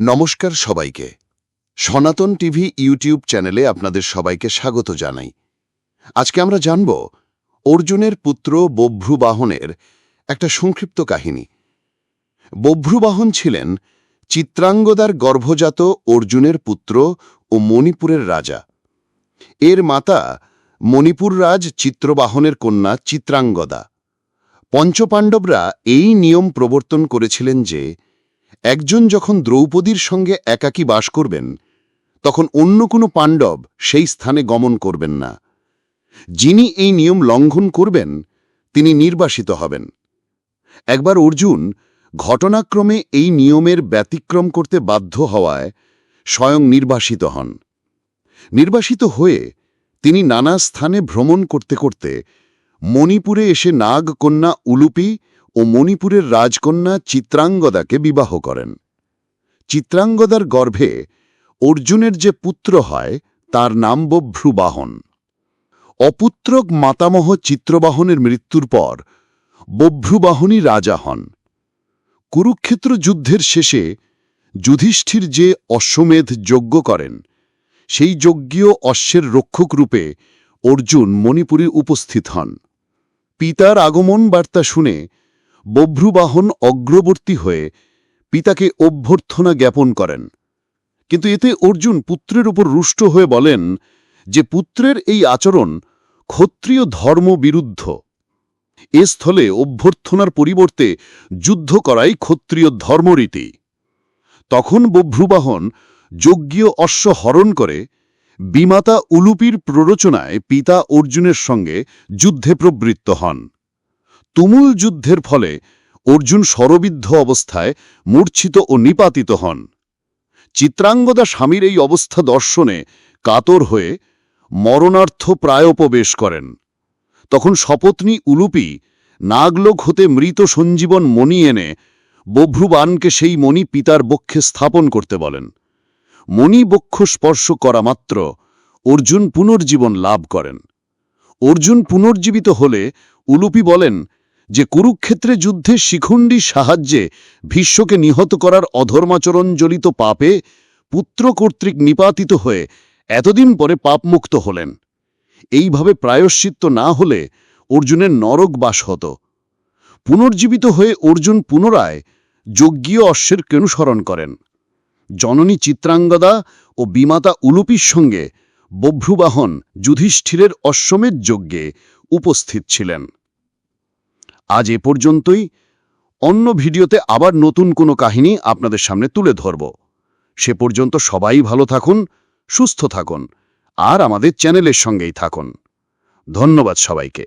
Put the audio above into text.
নমস্কার সবাইকে। সনাতন টিভি ইউটিউব চ্যানেলে আপনাদের সবাইকে স্বাগত জানাই। আজকে আমরা জানব অর্জুনের পুত্র বভ্রুবাহনের একটা সংক্ষিপ্ত কাহিনী। বভ্রুবাহন ছিলেন চিত্রাঙ্গদার গর্ভজাত অর্জুনের পুত্র ও মণিপুরের রাজা। এর মাতা মণিপুর রাজ চিত্রবাহনের কন্যা চিত্রাঙ্গদা। পঞ্চপাণ্ডবরা এই নিয়ম প্রবর্তন করেছিলেন যে একজন যখন দ্রৌপদীর সঙ্গে একাকী বাস করবেন, তখন অন্য কোনো পাণ্ডব সেই স্থানে গমন করবেন না। যিনি এই নিয়ম লঙ্ঘন করবেন, তিনি নির্বাসিত হবেন। একবার অর্জুন ঘটনাক্রমে এই নিয়মের ব্যতিক্রম করতে বাধ্য হওয়ায় স্বয়ং নির্বাসিত হন। নির্বাসিত হয়ে তিনি নানা স্থানে ভ্রমণ করতে করতে মণিপুরে এসে নাগকন্যা উলুপি ও মণিপুরের রাজকন্যা চিত্রাঙ্গদাকে বিবাহ করেন। চিত্রাঙ্গদার গর্ভে অর্জুনের যে পুত্র হয়, তার নাম বভ্রুবাহন। অপুত্রক মাতামহ চিত্রবাহনের মৃত্যুর পর বভ্রুবাহনই রাজা হন। কুরুক্ষেত্র যুদ্ধের শেষে যুধিষ্ঠির যে অশ্বমেধ যজ্ঞ করেন, সেই যজ্ঞীয় অশ্বের রক্ষক রূপে অর্জুন মণিপুরে উপস্থিত হন। পিতার আগমন বার্তা শুনে বভ্রুবাহন অগ্রবর্তী হয়ে পিতাকে অভ্যর্থনা জ্ঞাপন করেন। কিন্তু এতে অর্জুন পুত্রের উপর রুষ্ট হয়ে বলেন যে পুত্রের এই আচরণ ক্ষত্রিয় ধর্ম বিরুদ্ধ। এ স্থলে অভ্যর্থনার পরিবর্তে যুদ্ধ করাই ক্ষত্রিয় ধর্মরীতি। তখন বভ্রুবাহন যজ্ঞীয় অশ্ব হরণ করে বিমাতা উলুপির প্ররোচনায় পিতা অর্জুনের সঙ্গে যুদ্ধে প্রবৃত্ত হন। তুমুল যুদ্ধের ফলে অর্জুন শরবিদ্ধ অবস্থায় মূর্ছিত ও নিপাতিত হন। চিত্রাঙ্গদা স্বামীর এই অবস্থা দর্শনে কাতর হয়ে মরণার্থ প্রায়োপবেশ করেন। তখন শপত্নী উলুপি নাগলোক হতে মৃত সঞ্জীবন মণি এনে বভ্রুবানকে সেই মণি পিতার বক্ষে স্থাপন করতে বলেন। মণি বক্ষ স্পর্শ করা মাত্র অর্জুন পুনর্জীবন লাভ করেন। অর্জুন পুনর্জীবিত হলে উলুপি বলেন যে কুরুক্ষেত্রে যুদ্ধে শিখুণ্ডী সাহায্যে ভীষ্মকে নিহত করার অধর্মাচরণ জলিত পাপে পুত্র কর্তৃক নিপাতিত হয়ে এতদিন পরে পাপমুক্ত হলেন। এইভাবে প্রায়শ্চিত্ত না হলে অর্জুনের নরক বাস হত। পুনর্জীবিত হয়ে অর্জুন পুনরায় যজ্ঞীয় অশ্বের কেনুসরণ করেন। জননী চিত্রাঙ্গদা ও বিমাতা উলুপির সঙ্গে বভ্রুবাহন যুধিষ্ঠিরের অশ্বমেধ যজ্ঞে উপস্থিত ছিলেন। আজ এ পর্যন্তই। অন্য ভিডিওতে আবার নতুন কোনো কাহিনী আপনাদের সামনে তুলে ধরব। সে পর্যন্ত সবাই ভালো থাকুন, সুস্থ থাকুন, আর আমাদের চ্যানেলের সঙ্গেই থাকুন। ধন্যবাদ সবাইকে।